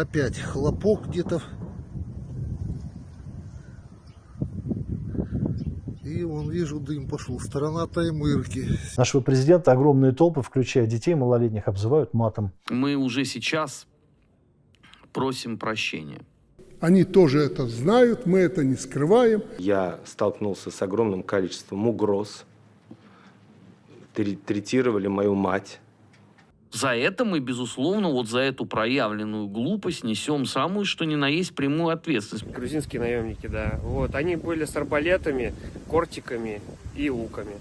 Опять хлопок где-то. И вон вижу дым пошел. Сторона Таймырки. Нашего президента огромные толпы, включая детей малолетних, обзывают матом. Мы уже сейчас просим прощения. Они тоже это знают, мы это не скрываем. Я столкнулся с огромным количеством угроз. Тре- Третировали мою мать. За это мы, безусловно, вот за эту проявленную глупость несем самую, что ни на есть, прямую ответственность. Грузинские наемники, да. Вот, они были с арбалетами, кортиками и луками.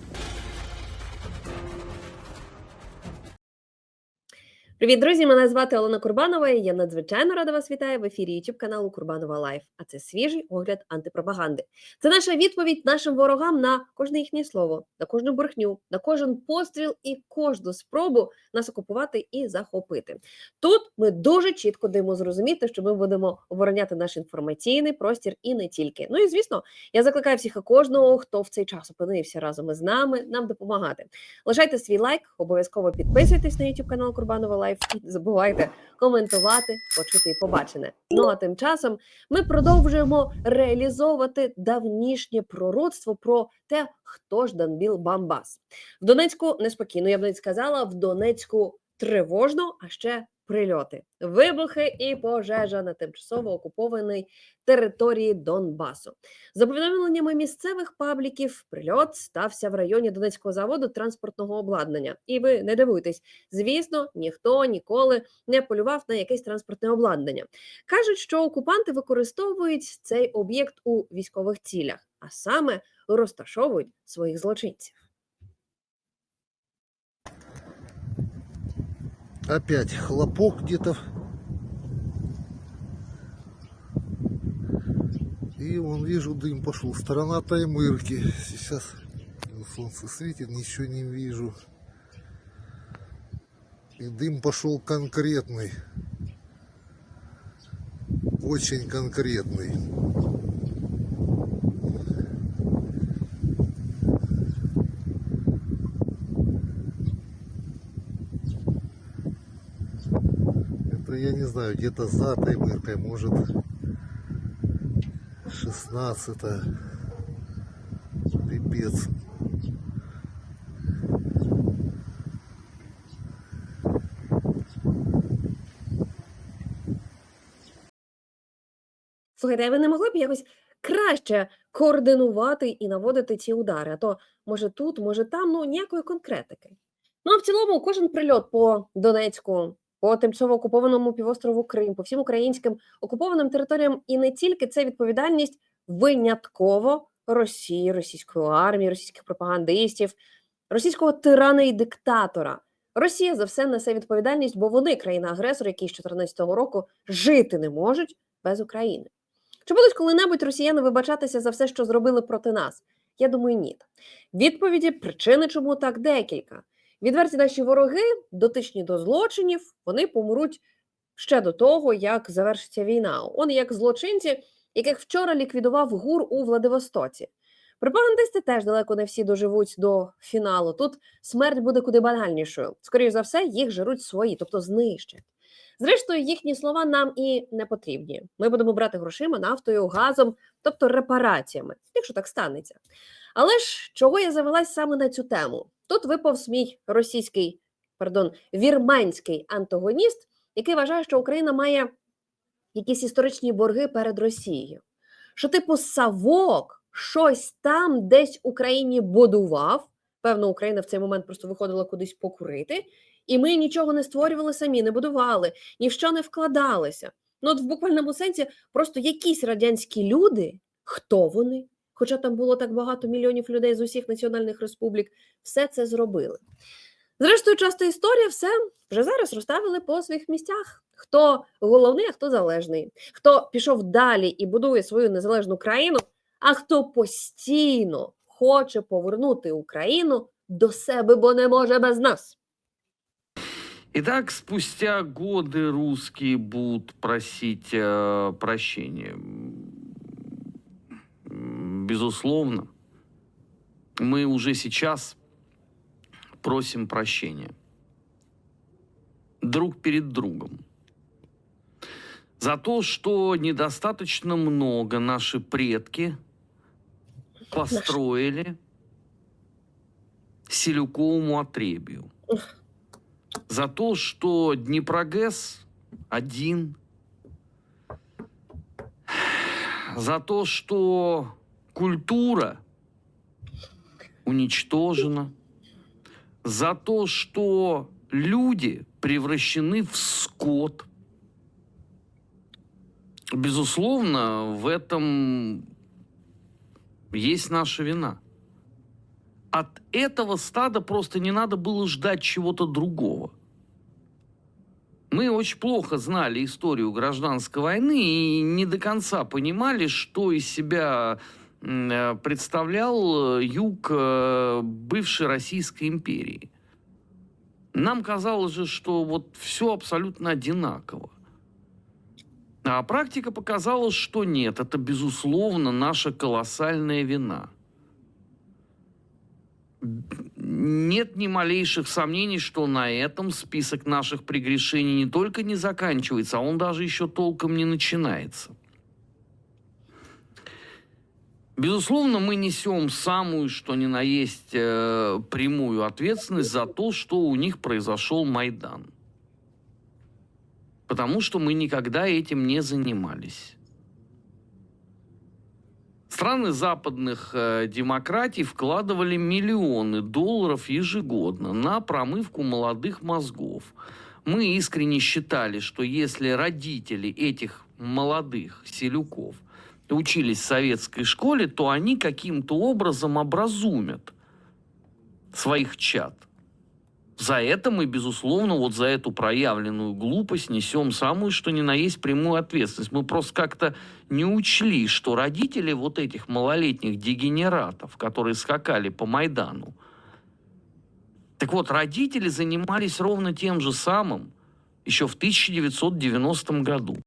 Привіт, друзі! Мене звати Олена Курбанова. і Я надзвичайно рада вас вітаю в ефірі YouTube каналу Курбанова Лайф. А це свіжий огляд антипропаганди. Це наша відповідь нашим ворогам на кожне їхнє слово, на кожну брехню, на кожен постріл і кожну спробу нас окупувати і захопити. Тут ми дуже чітко даємо зрозуміти, що ми будемо обороняти наш інформаційний простір і не тільки. Ну і звісно, я закликаю всіх і кожного, хто в цей час опинився разом із нами, нам допомагати. Лишайте свій лайк, обов'язково підписуйтесь на YouTube канал Курбанова Лайф не забувайте коментувати, почути і побачене. Ну а тим часом ми продовжуємо реалізовувати давнішнє пророцтво про те, хто ж Данбіл Бамбас. В Донецьку неспокійно, я б навіть сказала, в Донецьку тривожно, а ще прильоти, вибухи і пожежа на тимчасово окупованій території Донбасу. За повідомленнями місцевих пабліків, прильот стався в районі Донецького заводу транспортного обладнання. І ви не дивуйтесь, звісно, ніхто ніколи не полював на якесь транспортне обладнання. Кажуть, що окупанти використовують цей об'єкт у військових цілях, а саме розташовують своїх злочинців. Опять хлопок где-то. И вон вижу дым пошел. Сторона Таймырки. Сейчас солнце светит, ничего не вижу. И дым пошел конкретный. Очень конкретный. Я не знаю, где-то за Таймыркой, может 16 Пипец. Слухайте, а ви не могли б якось краще координувати і наводити ці удари? А то може тут, може там, ну ніякої конкретики. Ну а в цілому, кожен прильот по Донецьку, по тимчасово окупованому півострову Крим, по всім українським окупованим територіям, і не тільки це відповідальність винятково Росії, російської армії, російських пропагандистів, російського тирана і диктатора. Росія за все несе відповідальність, бо вони країна-агресор, які з 2014 року жити не можуть без України. Чи будуть коли-небудь росіяни вибачатися за все, що зробили проти нас? Я думаю, ні. Відповіді, причини, чому так, декілька. Відверті наші вороги, дотичні до злочинів, вони помруть ще до того, як завершиться війна. Он як злочинці, яких вчора ліквідував ГУР у Владивостоці. Пропагандисти теж далеко не всі доживуть до фіналу. Тут смерть буде куди банальнішою. Скоріше за все, їх жируть свої, тобто знищать. Зрештою, їхні слова нам і не потрібні. Ми будемо брати грошима, нафтою, газом, тобто репараціями, якщо так станеться. Але ж чого я завелась саме на цю тему? Тут випав мій російський, пардон, вірменський антагоніст, який вважає, що Україна має якісь історичні борги перед Росією. Що, типу, Савок щось там десь Україні будував. Певно, Україна в цей момент просто виходила кудись покурити, і ми нічого не створювали самі, не будували, ні в що не вкладалися. Ну, от в буквальному сенсі, просто якісь радянські люди, хто вони? Хоча там було так багато мільйонів людей з усіх національних республік, все це зробили. Зрештою, часто історія все вже зараз розставили по своїх місцях. Хто головний, а хто залежний, хто пішов далі і будує свою незалежну країну, а хто постійно хоче повернути Україну до себе, бо не може без нас. Итак, спустя годы русские будут просить э, прощения. Безусловно, мы уже сейчас просим прощения друг перед другом. За то, что недостаточно много наши предки построили Селюковому отребью. За то, что Днепрогэс один. За то, что культура уничтожена. За то, что люди превращены в скот. Безусловно, в этом есть наша вина. От этого стада просто не надо было ждать чего-то другого. Мы очень плохо знали историю гражданской войны и не до конца понимали, что из себя представлял э, юг э, бывшей Российской империи. Нам казалось же, что вот все абсолютно одинаково. А практика показала, что нет, это, безусловно, наша колоссальная вина. Нет ни малейших сомнений, что на этом список наших прегрешений не только не заканчивается, а он даже еще толком не начинается. Безусловно, мы несем самую, что ни на есть, э, прямую ответственность за то, что у них произошел Майдан. Потому что мы никогда этим не занимались. Страны западных э, демократий вкладывали миллионы долларов ежегодно на промывку молодых мозгов. Мы искренне считали, что если родители этих молодых селюков учились в советской школе, то они каким-то образом образумят своих чад. За это мы, безусловно, вот за эту проявленную глупость несем самую, что ни на есть, прямую ответственность. Мы просто как-то не учли, что родители вот этих малолетних дегенератов, которые скакали по Майдану, так вот, родители занимались ровно тем же самым еще в 1990 году.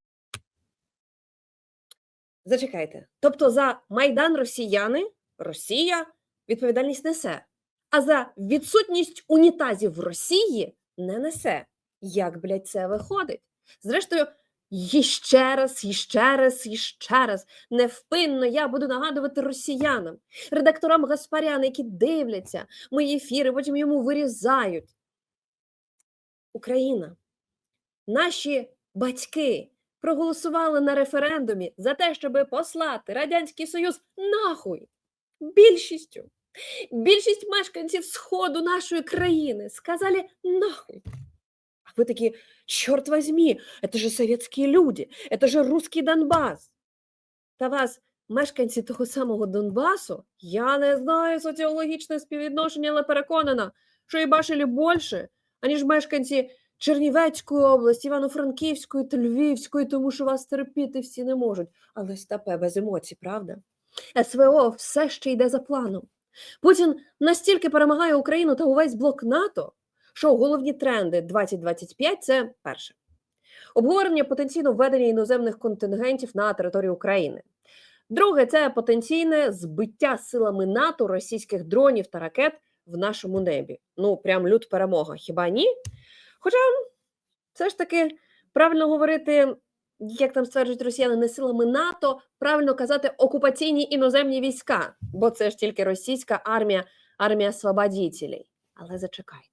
Зачекайте. Тобто за Майдан росіяни Росія відповідальність несе, а за відсутність унітазів Росії не несе. Як, блядь, це виходить? Зрештою, іще раз, іще раз, іще раз невпинно я буду нагадувати росіянам, редакторам Гаспаряна, які дивляться мої ефіри, потім йому вирізають. Україна, наші батьки проголосували на референдумі за те, щоб послати Радянський Союз нахуй більшістю. Більшість мешканців сходу нашої країни сказали нахуй. А ви такі, чорт возьми, це же совєтські люди, це же русський Донбас. Та вас, мешканці того самого Донбасу, я не знаю соціологічне співвідношення, але переконана, що і бачили більше, аніж мешканці Чернівецької області, Івано-Франківської та Львівської, тому що вас терпіти всі не можуть. Але стапе без емоцій, правда? СВО все ще йде за планом. Путін настільки перемагає Україну та увесь блок НАТО, що головні тренди 2025 – це перше. Обговорення потенційно введення іноземних контингентів на територію України. Друге це потенційне збиття силами НАТО російських дронів та ракет в нашому небі. Ну, прям лют перемога. Хіба ні? Хоча все ж таки правильно говорити, як там стверджують росіяни, не силами НАТО, правильно казати окупаційні іноземні війська, бо це ж тільки російська армія, армія свободітелей. Але зачекайте.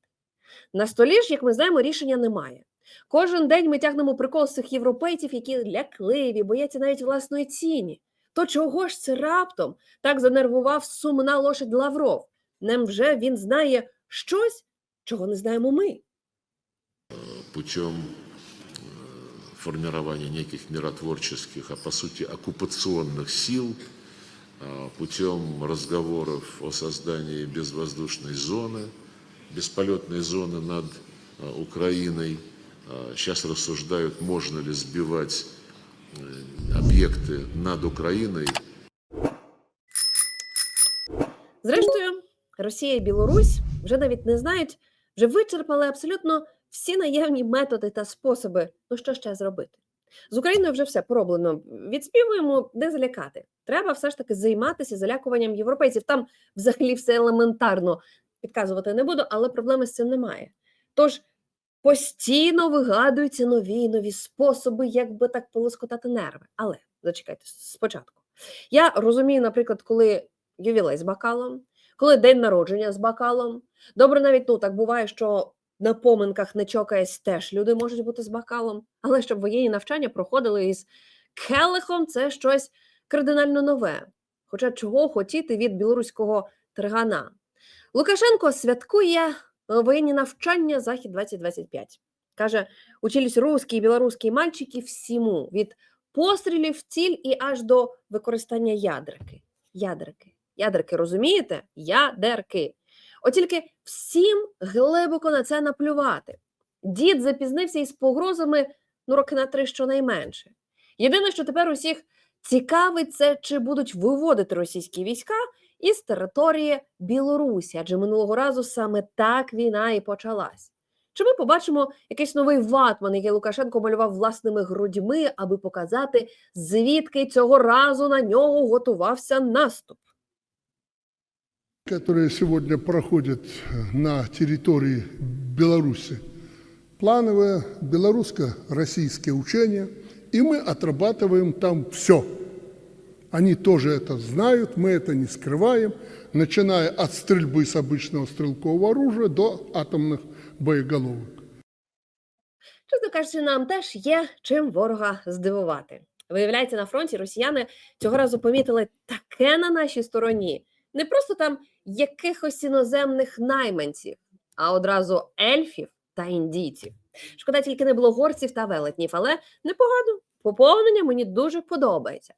На столі ж, як ми знаємо, рішення немає. Кожен день ми тягнемо прикол з цих європейців, які лякливі, бояться навіть власної ціні. То чого ж це раптом так занервував сумна лошадь Лавров? Невже він знає щось, чого не знаємо ми? путем э, формирования неких миротворческих, а по сути оккупационных сил, а, путем разговоров о создании безвоздушной зоны, бесполетной зоны над а, Украиной. А, Сейчас рассуждают, можно ли сбивать э, объекты над Украиной Зрештою, Росія і Білорусь вже навіть не знають, вже вичерпали абсолютно всі наявні методи та способи. Ну що ще зробити? З Україною вже все пороблено. Відспівуємо, де залякати. Треба все ж таки займатися залякуванням європейців. Там взагалі все елементарно підказувати не буду, але проблеми з цим немає. Тож постійно вигадуються нові і нові способи, як би так полоскотати нерви. Але зачекайте спочатку. Я розумію, наприклад, коли ювілей з бокалом, коли день народження з бокалом. Добре, навіть ну так буває, що на поминках не чокаясь, теж люди можуть бути з бокалом. Але щоб воєнні навчання проходили із келихом, це щось кардинально нове. Хоча чого хотіти від білоруського тригана. Лукашенко святкує воєнні навчання Захід 2025. Каже, учились русські і білоруські мальчики всьому від пострілів в ціль і аж до використання ядрики. Ядрики. Ядрики, розумієте? Ядерки. От тільки всім глибоко на це наплювати. Дід запізнився із погрозами ну, роки на три щонайменше. Єдине, що тепер усіх цікавить, це чи будуть виводити російські війська із території Білорусі, адже минулого разу саме так війна і почалась. Чи ми побачимо якийсь новий ватман, який Лукашенко малював власними грудьми, аби показати, звідки цього разу на нього готувався наступ? которые сегодня проходят на территории Беларуси. Плановое белорусско-российское учение, и мы отрабатываем там все. Они тоже это знают, мы это не скрываем, начиная от стрельбы с обычного стрелкового оружия до атомных боеголовок. Чесно кажучи, нам теж є чим ворога здивувати. Виявляється, на фронті росіяни цього разу помітили таке на нашій стороні. Не просто там якихось іноземних найманців, а одразу ельфів та індійців. Шкода, тільки не було горців та велетнів, але непогано. Поповнення мені дуже подобається.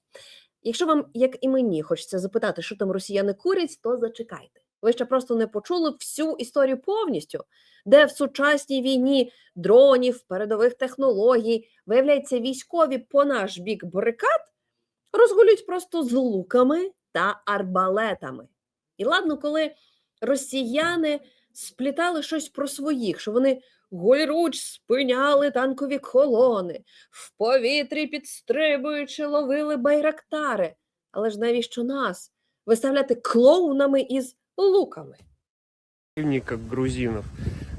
Якщо вам, як і мені, хочеться запитати, що там росіяни курять, то зачекайте. Ви ще просто не почули всю історію повністю, де в сучасній війні дронів, передових технологій, виявляється, військові по наш бік барикад розгулюють просто з луками та арбалетами. І ладно, коли росіяни сплітали щось про своїх, що вони голіруч спиняли танкові колони, в повітрі підстрибуючи ловили байрактари. Але ж навіщо нас виставляти клоунами із луками? Как грузинов.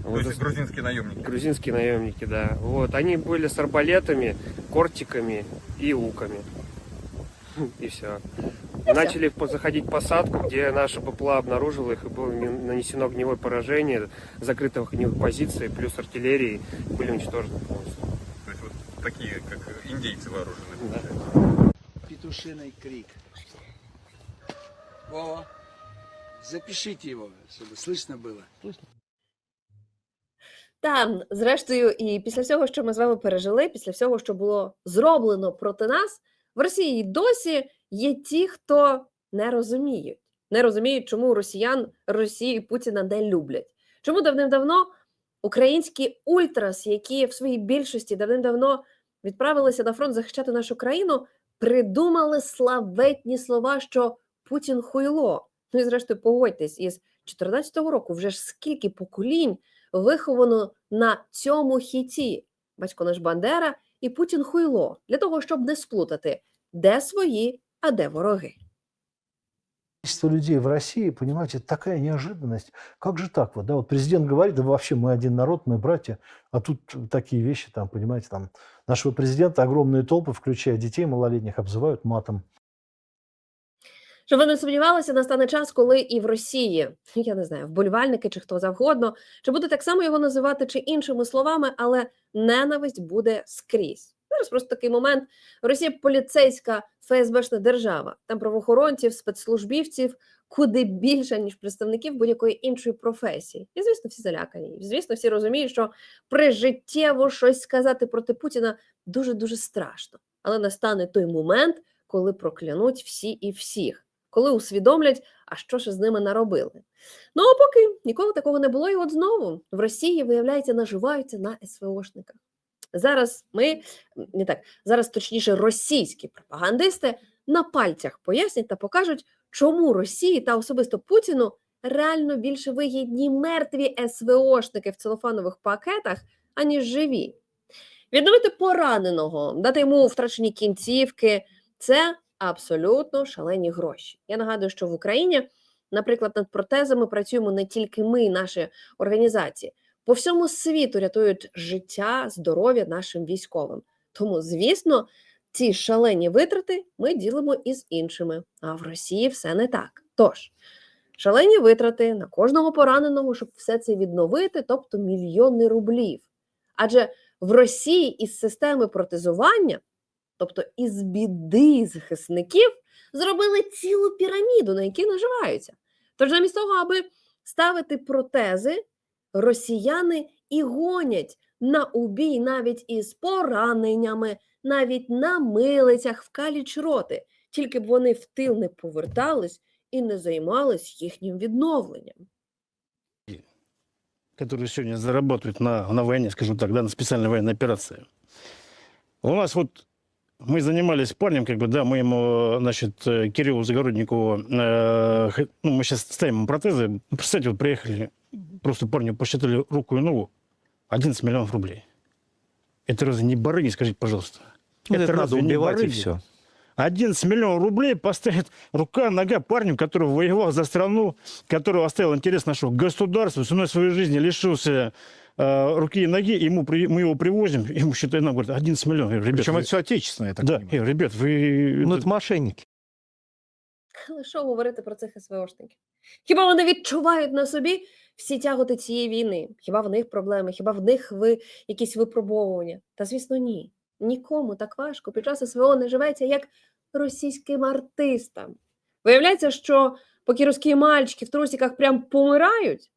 То Вот есть грузинские наемники. Грузинские наемники, да. Вот, они были с арбалетами, кортиками и луками. И все. Начали по- заходить в посадку, где наша БПЛА обнаружила их, и было не- нанесено огневое поражение закрытых огневых позиций, плюс артиллерии, были уничтожены полностью. То есть вот такие, как индейцы вооружены. Да. получается. петушиный крик. Вова, запишите его, чтобы слышно было. Та, зрештою, і після всього, що ми з вами пережили, після всього, що було зроблено проти нас, в Росії й досі є ті, хто не розуміють. Не розуміють, чому росіян Росію і Путіна не люблять. Чому давним-давно українські ультрас, які в своїй більшості давним-давно відправилися на фронт захищати нашу країну, придумали славетні слова, що Путін хуйло. Ну і зрештою, погодьтесь, із 2014 року вже ж скільки поколінь виховано на цьому хіті. Батько наш Бандера і Путін хуйло для того, щоб не сплутати, де свої, а де вороги. Количество людей в России, понимаете, такая неожиданность. Как же так вот, да? Вот президент говорит, да вообще мы один народ, мы братья, а тут такие вещи, там, понимаете, там нашего президента огромные толпы, включая детей малолетних, обзывают матом. Щоб ви не сумнівалися, настане час, коли і в Росії, я не знаю, вболівальники чи хто завгодно, чи буде так само його називати чи іншими словами, але ненависть буде скрізь. Зараз просто такий момент. Росія поліцейська ФСБшна держава. Там правоохоронців, спецслужбівців куди більше, ніж представників будь-якої іншої професії. І звісно, всі залякані. І звісно, всі розуміють, що прижиттєво щось сказати проти Путіна дуже дуже страшно. Але настане той момент, коли проклянуть всі і всіх, коли усвідомлять, а що ж з ними наробили. Ну а поки ніколи такого не було, і от знову в Росії, виявляється, наживаються на СВОшниках. Зараз ми не так, зараз точніше російські пропагандисти на пальцях пояснять та покажуть, чому Росії та особисто Путіну реально більше вигідні мертві СВОшники в целофанових пакетах, аніж живі. Відновити пораненого, дати йому втрачені кінцівки це абсолютно шалені гроші. Я нагадую, що в Україні, наприклад, над протезами працюємо не тільки ми, наші організації. По всьому світу рятують життя, здоров'я нашим військовим. Тому, звісно, ці шалені витрати ми ділимо із іншими. А в Росії все не так. Тож, шалені витрати на кожного пораненого, щоб все це відновити, тобто мільйони рублів. Адже в Росії із системи протезування, тобто із біди захисників, зробили цілу піраміду, на якій наживаються. Тож, замість того, аби ставити протези, росіяни і гонять на убій навіть із пораненнями, навіть на милицях в каліч роти, тільки б вони в тил не повертались і не займались їхнім відновленням. которые сегодня зарабатывают на, на войне, скажем так, да, на специальной военной операции. У нас вот мы занимались парнем, как бы, да, мы ему, значит, э, Кириллу Загородникову, э, ну, мы сейчас ставим ему протезы. Ну, Представьте, вот приехали, просто парню посчитали руку и ногу, 11 миллионов рублей. Это разве не барыги, скажите, пожалуйста? Ну, это надо разве не убивать и барыги? все. 11 миллионов рублей поставит рука, нога парню, который воевал за страну, который оставил интерес нашего государства, ценой своей жизни лишился руки и ноги, ему, при- мы его привозим, ему считай, нам говорят, 11 миллионов. Я говорю, Ребят, Причем вы- это все отечественное, я так да, понимаю. я говорю, ребят, вы... Ну, это- это мошенники. Але що говорити про цих СВОшників? Хіба вони відчувають на собі всі тяготи цієї війни? Хіба в них проблеми? Хіба в них ви якісь випробовування? Та звісно, ні. Нікому так важко під час СВО не живеться, як російським артистам. Виявляється, що поки русські мальчики в трусиках прям помирають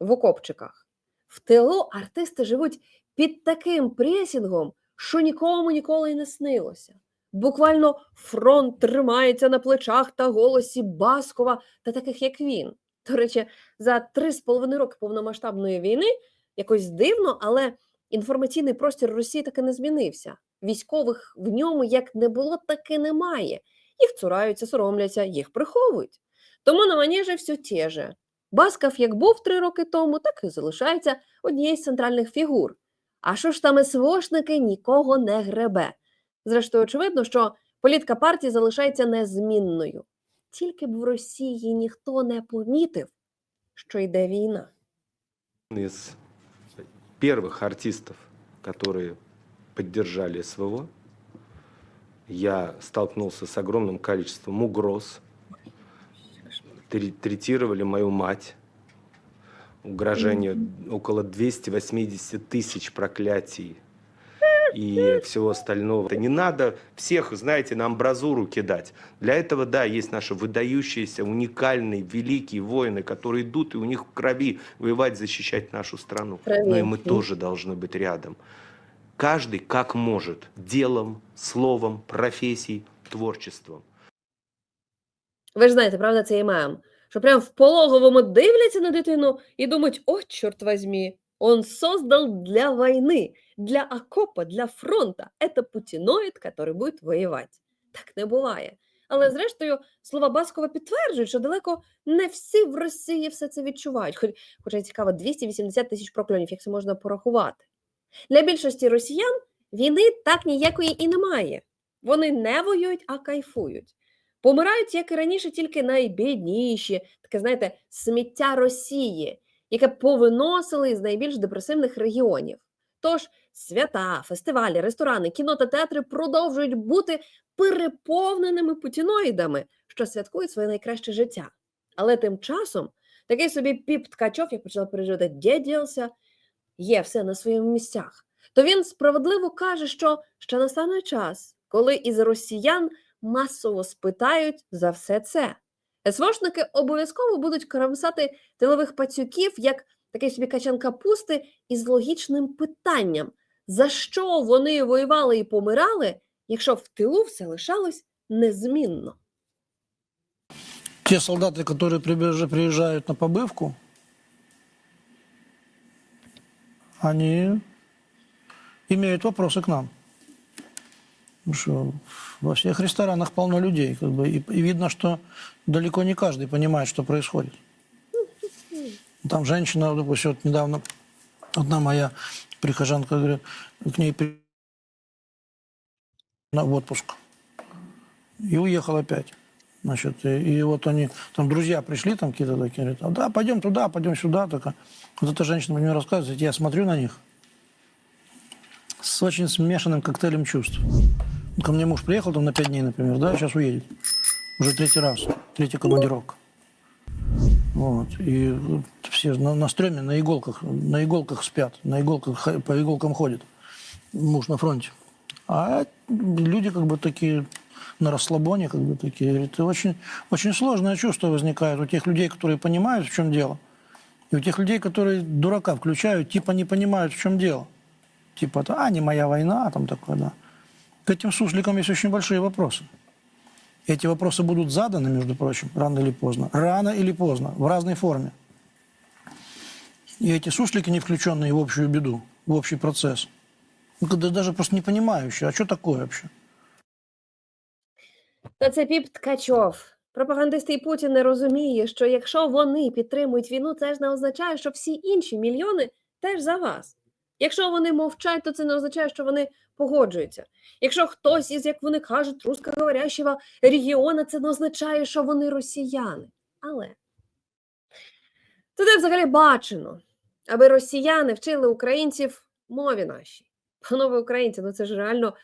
в окопчиках, в тилу артисти живуть під таким пресінгом, що нікому ніколи й не снилося. Буквально фронт тримається на плечах та голосі Баскова та таких, як він. До речі, за три з половиною роки повномасштабної війни якось дивно, але інформаційний простір Росії таки не змінився. Військових в ньому як не було, так і немає. Їх цураються, соромляться, їх приховують. Тому на манежі все те же. Басков як був три роки тому, так і залишається однією з центральних фігур. А що ж там СВОшники нікого не гребе. Зрештою, очевидно, що політика партії залишається незмінною. Тільки б в Росії ніхто не помітив, що йде війна. из первых артистов, которые поддержали СВО, я столкнулся с огромным количеством угроз. Тре- Третировали мою мать. Угрожение около 280 тысяч проклятий и всего остального. Это не надо всех, знаете, на амбразуру кидать. Для этого, да, есть наши выдающиеся, уникальные, великие воины, которые идут, и у них в крови воевать, защищать нашу страну. Но и мы тоже должны быть рядом. Каждый как может, делом, словом, профессией, творчеством. Ви ж знаєте, правда, цей мем, що прям в пологовому дивляться на дитину і думають: о, чорт возьми, он создал для війни, для окопа, для фронта. Это путіноїд, который буде воювати. Так не буває. Але зрештою, слова Баскова підтверджують, що далеко не всі в Росії все це відчувають. Хоч, хоча цікаво, 280 тисяч прокльонів, як це можна порахувати. Для більшості росіян війни так ніякої і немає. Вони не воюють, а кайфують. Помирають, як і раніше, тільки найбідніші, таке, знаєте, сміття Росії, яке повиносили з найбільш депресивних регіонів. Тож свята, фестивалі, ресторани, кіно та театри продовжують бути переповненими путіноїдами, що святкують своє найкраще життя. Але тим часом такий собі піп Ткачов, я почала переживати, де є все на своїх місцях. То він справедливо каже, що ще настане час, коли із росіян масово спитають за все це. СВОшники обов'язково будуть кромсати тилових пацюків як такий собі качан капусти із логічним питанням: за що вони воювали і помирали, якщо в тилу все лишалось незмінно? те солдаты, которые прибеж- приезжают на побывку, они имеют вопросы к нам. Что во всех ресторанах полно людей, как бы, и, и видно, что далеко не каждый понимает, что происходит. Там женщина, допустим, вот недавно одна моя прихожанка, говорит, к ней при- на в отпуск. И уехал опять. Значит, и, и вот они, там друзья пришли, там какие-то такие, говорят, «А, да, пойдем туда, пойдем сюда. Такая. Вот эта женщина мне рассказывает, я смотрю на них с очень смешанным коктейлем чувств. Ко мне муж приехал там на пять дней, например, да, сейчас уедет. Уже третий раз, третья командировка. Вот. И все на, на стреме, на иголках, на иголках спят, на иголках, по иголкам ходят. Муж на фронте. А люди как бы такие на расслабоне, как бы такие. «И очень, очень сложное чувство возникает у тех людей, которые понимают, в чем дело. И у тех людей, которые дурака включают, типа не понимают, в чем дело. Типа, а, не моя война, там такое, да. К этим сусликам есть очень большие вопросы. Эти вопросы будут заданы, между прочим, рано или поздно. Рано или поздно, в разной форме. И эти суслики, не включенные в общую беду, в общий процесс, ну, когда даже просто не понимающие, а что такое вообще? Та це Піп Ткачов. Пропагандисти і Путін не розуміє, що якщо вони підтримують війну, це ж не означає, що всі інші мільйони теж за вас. Якщо вони мовчать, то це не означає, що вони погоджуються. Якщо хтось із, як вони кажуть, русскоговорящого регіону, це не означає, що вони росіяни. Але де взагалі бачено, аби росіяни вчили українців мові нашій. Панове українці, ну це ж реально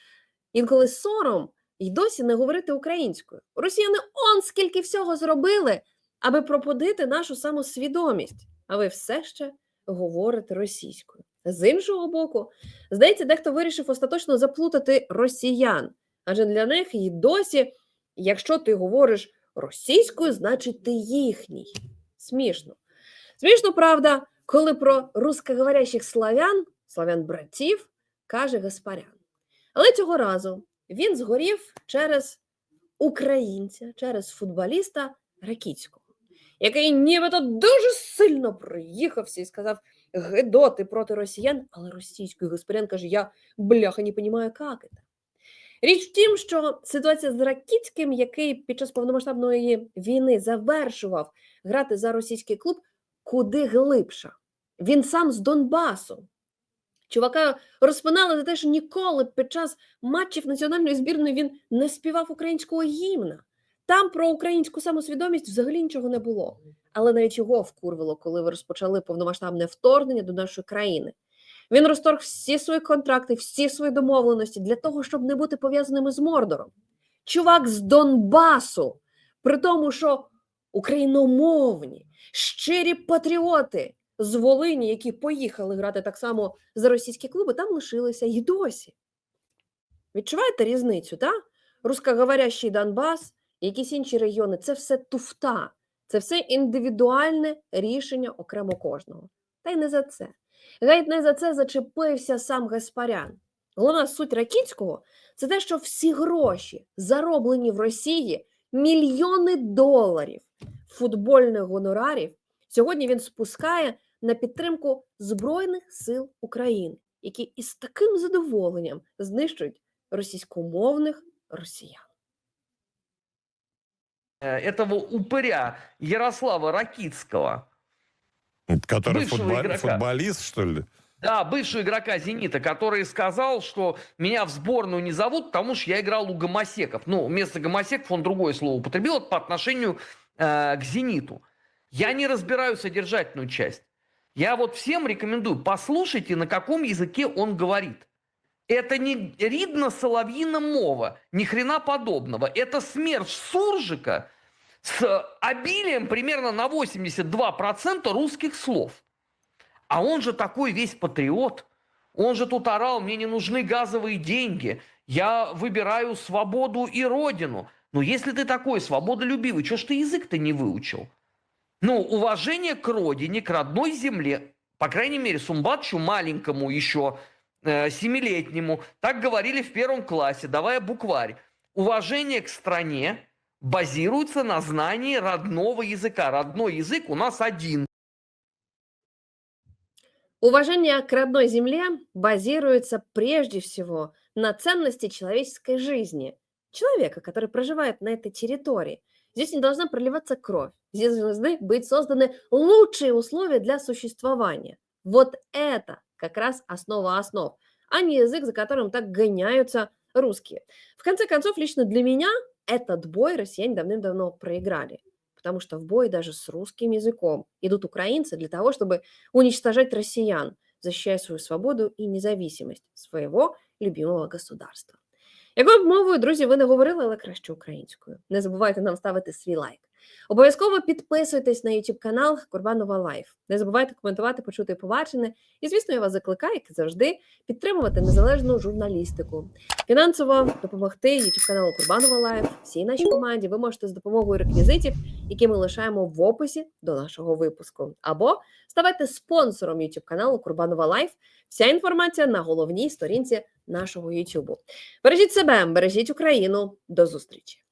інколи сором і досі не говорити українською. Росіяни он скільки всього зробили, аби пробудити нашу самосвідомість, а ви все ще говорите російською. З іншого боку, здається, дехто вирішив остаточно заплутати росіян, адже для них і досі, якщо ти говориш російською, значить ти їхній. Смішно. Смішно, правда, коли про русскоговорящих славян, славян-братів, каже Гаспарян. Але цього разу він згорів через українця, через футболіста Ракіцького, який нібито дуже сильно проїхався і сказав гидоти проти росіян, але російською Гаспарян каже: Я бляха не розумію, як це. Річ в тім, що ситуація з Ракіцьким, який під час повномасштабної війни завершував грати за російський клуб, куди глибша. Він сам з Донбасу. Чувака розпинали за те, що ніколи під час матчів національної збірної він не співав українського гімна. Там про українську самосвідомість взагалі нічого не було. Але навіть його вкурвало, коли ви розпочали повномасштабне вторгнення до нашої країни. Він розторг всі свої контракти, всі свої домовленості для того, щоб не бути пов'язаними з Мордором. Чувак з Донбасу, при тому, що україномовні, щирі патріоти з Волині, які поїхали грати так само за російські клуби, там лишилися і досі. Відчуваєте різницю, так? Рускоговорящий Донбас, якісь інші регіони це все туфта, це все індивідуальне рішення окремо кожного. Та й не за це. Геть не за це зачепився сам Гаспарян. Головна суть Ракіцького це те, що всі гроші, зароблені в Росії, мільйони доларів футбольних гонорарів, сьогодні він спускає на підтримку Збройних сил України, які із таким задоволенням знищують російськомовних росіян. Э, Этого упыря Ярослава Ракицкого, Который футбол- игрока. футболист, что ли? да, бывшего игрока «Зенита», который сказал, что меня в сборную не зовут, потому что я играл у гомосеков. Ну, вместо гомосеков он другое слово употребил это по отношению э, к «Зениту». Я не разбираю содержательную часть. Я вот всем рекомендую, послушайте, на каком языке он говорит. Это не ридно соловьина мова, ни хрена подобного. Это смерть суржика с обилием примерно на 82% русских слов. А он же такой весь патриот. Он же тут орал, мне не нужны газовые деньги. Я выбираю свободу и родину. Но если ты такой свободолюбивый, что ж ты язык-то не выучил? Ну, уважение к родине, к родной земле. По крайней мере, Сумбатчу маленькому еще, семилетнему, так говорили в первом классе, давая букварь. Уважение к стране базируется на знании родного языка. Родной язык у нас один. Уважение к родной земле базируется прежде всего на ценности человеческой жизни, человека, который проживает на этой территории. Здесь не должна проливаться кровь, здесь должны быть созданы лучшие условия для существования. Вот это как раз основа основ, а не язык, за которым так гоняются русские. В конце концов, лично для меня этот бой россияне давным-давно проиграли. Потому что в бой даже с русским языком идут украинцы для того, чтобы уничтожать россиян, защищая свою свободу і независимость своего любимого государства. Якою б мовою, друзі, ви не говорили, але краще українською. Не забувайте нам ставити свій лайк. Обов'язково підписуйтесь на YouTube канал Курбанова Лайф. Не забувайте коментувати, почути і побачене. І, звісно, я вас закликаю, як завжди, підтримувати незалежну журналістику. Фінансово допомогти YouTube каналу Курбанова Лайф всій нашій команді ви можете з допомогою реквізитів, які ми лишаємо в описі до нашого випуску. Або ставайте спонсором YouTube каналу Курбанова Лайф. Вся інформація на головній сторінці нашого YouTube. Бережіть себе, бережіть Україну. До зустрічі!